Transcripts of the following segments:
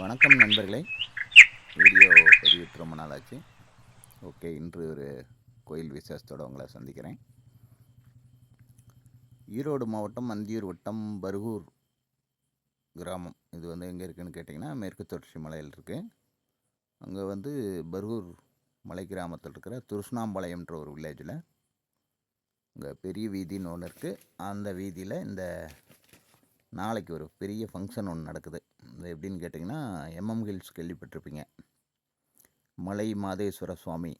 வணக்கம் நண்பர்களே. வீடியோ பதிவிட்டு ரொம்ப நாள் ஆச்சு ஓகே இன்று ஒரு கோயில் விசேஷத்தோடு உங்களை சந்திக்கிறேன். ஈரோடு மாவட்டம் அந்தியூர் வட்டம் பருகூர் கிராமம். இது வந்து எங்கே இருக்குதுன்னு கேட்டிங்கன்னா மேற்கு தொடர்ச்சி மலையில் இருக்குது அங்கே வந்து பருகூர் மலை கிராமத்தில் இருக்கிற திருஷ்ணாம்பாளையம்ன்ற ஒரு வில்லேஜில் அங்கே பெரிய வீதின்னு ஒன்று இருக்குது அந்த வீதியில் இந்த நாளைக்கு ஒரு பெரிய ஃபங்க்ஷன் ஒன்று நடக்குது. இது எப்படின்னு கேட்டிங்கன்னா எம்எம் ஹில்ஸ் கேள்விப்பட்டிருப்பீங்க. மலை மாதேஸ்வர சுவாமி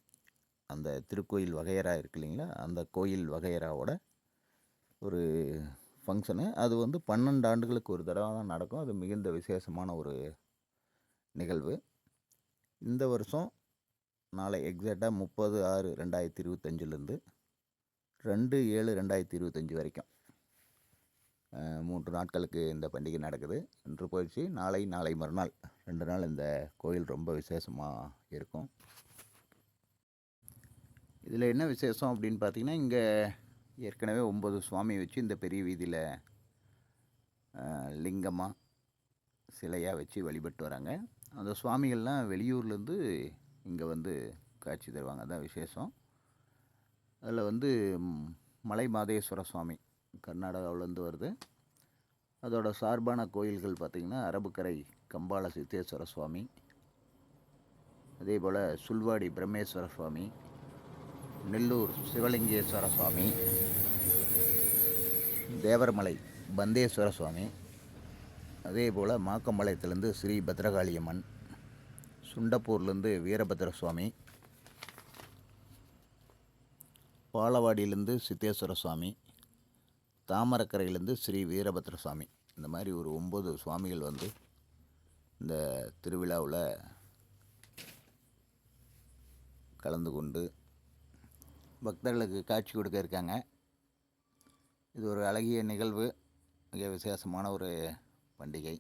அந்த திருக்கோயில் வகையறா இருக்கு இல்லைங்களா? அந்த கோயில் வகையராவோட ஒரு ஃபங்க்ஷனு அது வந்து பன்னெண்டு ஆண்டுகளுக்கு ஒரு தடவை தான் நடக்கும். அது மிகுந்த விசேஷமான ஒரு நிகழ்வு. இந்த வருஷம் நாளை எக்ஸாக்டாக முப்பது ஆறு ரெண்டாயிரத்தி இருபத்தஞ்சிலேருந்து ரெண்டு ஏழு ரெண்டாயிரத்தி இருபத்தஞ்சி வரைக்கும். மூன்று நாட்களுக்கு இந்த பண்டிகை நடக்குது. இன்று போயிடுச்சு. நாளை நாளை மறுநாள். ரெண்டு நாள் இந்த கோயில் ரொம்ப விசேஷமாக இருக்கும். இதில் என்ன விசேஷம் அப்படின்னு பார்த்திங்கன்னா இங்கே ஏற்கனவே ஒம்பது சுவாமி வச்சு இந்த பெரிய வீதியில் லிங்கமாக சிலையாக வச்சு வழிபட்டு வராங்க. அந்த சுவாமிகள்லாம் வெளியூர்லேருந்து இங்கே வந்து காட்சி தருவாங்க. அதான் விசேஷம். அதில் வந்து மலை மாதேஸ்வர சுவாமி. கர்நாடகாவிலேருந்து வருது. அதோட சார்பான கோயில்கள் பார்த்திங்கன்னா அரபுக்கரை கம்பால சித்தேஸ்வர சுவாமி அதே போல் சுல்வாடி பிரம்மேஸ்வர சுவாமி நெல்லூர் சிவலிங்கேஸ்வர சுவாமி தேவரமலை பந்தேஸ்வர சுவாமி அதே போல் மாக்கம்பாளையத்துலேருந்து ஸ்ரீ பத்ரகாளியம்மன் சுண்டப்பூர்லேருந்து வீரபத்ர சுவாமி பாலவாடியிலேருந்து சித்தேஸ்வர சுவாமி தாமரக்கரையிலேருந்து ஸ்ரீ வீரபத்ர சுவாமி இந்த மாதிரி ஒரு ஒம்பது சுவாமிகள் வந்து இந்த திருவிழாவில் கலந்து கொண்டு பக்தர்களுக்கு காட்சி கொடுக்க இருக்காங்க. இது ஒரு அழகிய நிகழ்வு மிக விசேஷமான ஒரு பண்டிகை.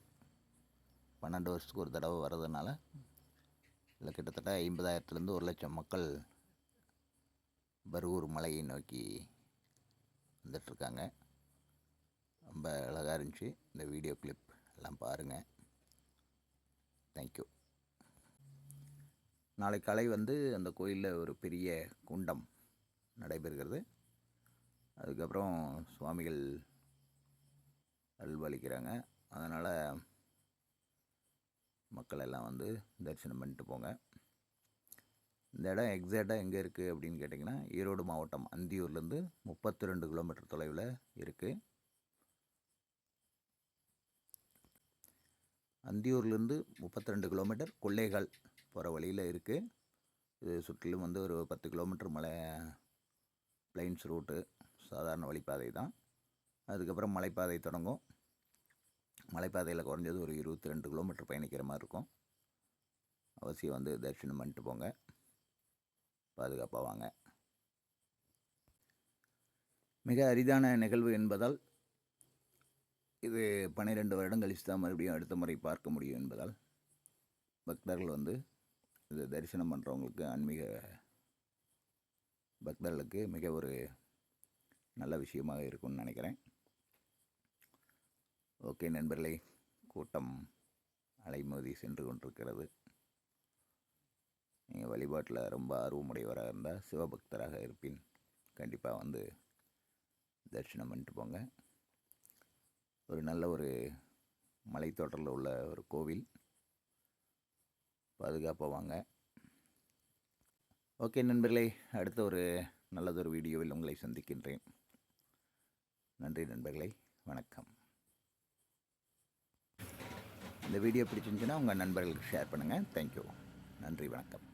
பன்னெண்டு வருஷத்துக்கு ஒரு தடவை வர்றதுனால இதில் கிட்டத்தட்ட ஐம்பதாயிரத்துலேருந்து ஒரு லட்சம் மக்கள் பருவூர் மலையை நோக்கி வந்துட்டுருக்காங்க ரொம்ப அழகாக இருந்துச்சு. இந்த வீடியோ கிளிப் எல்லாம் பாருங்கள் தேங்க்யூ நாளை காலை வந்து அந்த கோயிலில் ஒரு பெரிய குண்டம் நடைபெறுகிறது. அதுக்கப்புறம் சுவாமிகள் அல்வளிக்கிறாங்க அதனால் மக்கள் எல்லாம் வந்து தரிசனம் பண்ணிட்டு போங்க. இந்த இடம் எக்ஸாக்டாக எங்கே இருக்குது அப்படின்னு கேட்டிங்கன்னா ஈரோடு மாவட்டம் அந்தியூர்லேருந்து முப்பத்தி ரெண்டு கிலோமீட்டர் தொலைவில் இருக்குது அந்தியூர்லேருந்து முப்பத்தி ரெண்டு கிலோமீட்டர் கொள்ளைகால் போகிற வழியில் இருக்குது. இது சுற்றிலும் வந்து ஒரு பத்து கிலோமீட்டர் மலை பிளைன்ஸ் ரூட்டு சாதாரண வழிப்பாதை தான். அதுக்கப்புறம் மலைப்பாதை தொடங்கும். மலைப்பாதையில் குறைஞ்சது ஒரு இருபத்தி ரெண்டு கிலோமீட்டர் பயணிக்கிற மாதிரி இருக்கும். அவசியம் வந்து தரிசனம் பண்ணிட்டு போங்க. பாதுகாப்பாக வாங்க. மிக அரிதான நிகழ்வு என்பதால் இது பன்னிரெண்டு வருடம் கழித்து தான் மறுபடியும் அடுத்த முறை பார்க்க முடியும் என்பதால் பக்தர்கள் வந்து இது தரிசனம் பண்ணுறவங்களுக்கு ஆன்மீக பக்தர்களுக்கு மிக ஒரு நல்ல விஷயமாக இருக்கும்னு நினைக்கிறேன். ஓகே நண்பர்களே கூட்டம் அலைமோதி சென்று கொண்டிருக்கிறது. நீங்கள் வழிபாட்டில் ரொம்ப ஆர்வமுடையவராக இருந்தால் சிவபக்தராக இருப்பின் கண்டிப்பாக வந்து தரிசனம் பண்ணிட்டு போங்க. ஒரு நல்ல ஒரு மலைத்தொடரில் உள்ள ஒரு கோவில். பாதுகாப்பாக வாங்க. ஓகே நண்பர்களே அடுத்த ஒரு நல்லதொரு வீடியோவில் உங்களை சந்திக்கின்றேன். நன்றி நண்பர்களே வணக்கம். இந்த வீடியோ பிடிச்சிருந்துச்சுன்னா உங்கள் நண்பர்களுக்கு ஷேர் பண்ணுங்கள் தேங்க்யூ நன்றி வணக்கம்.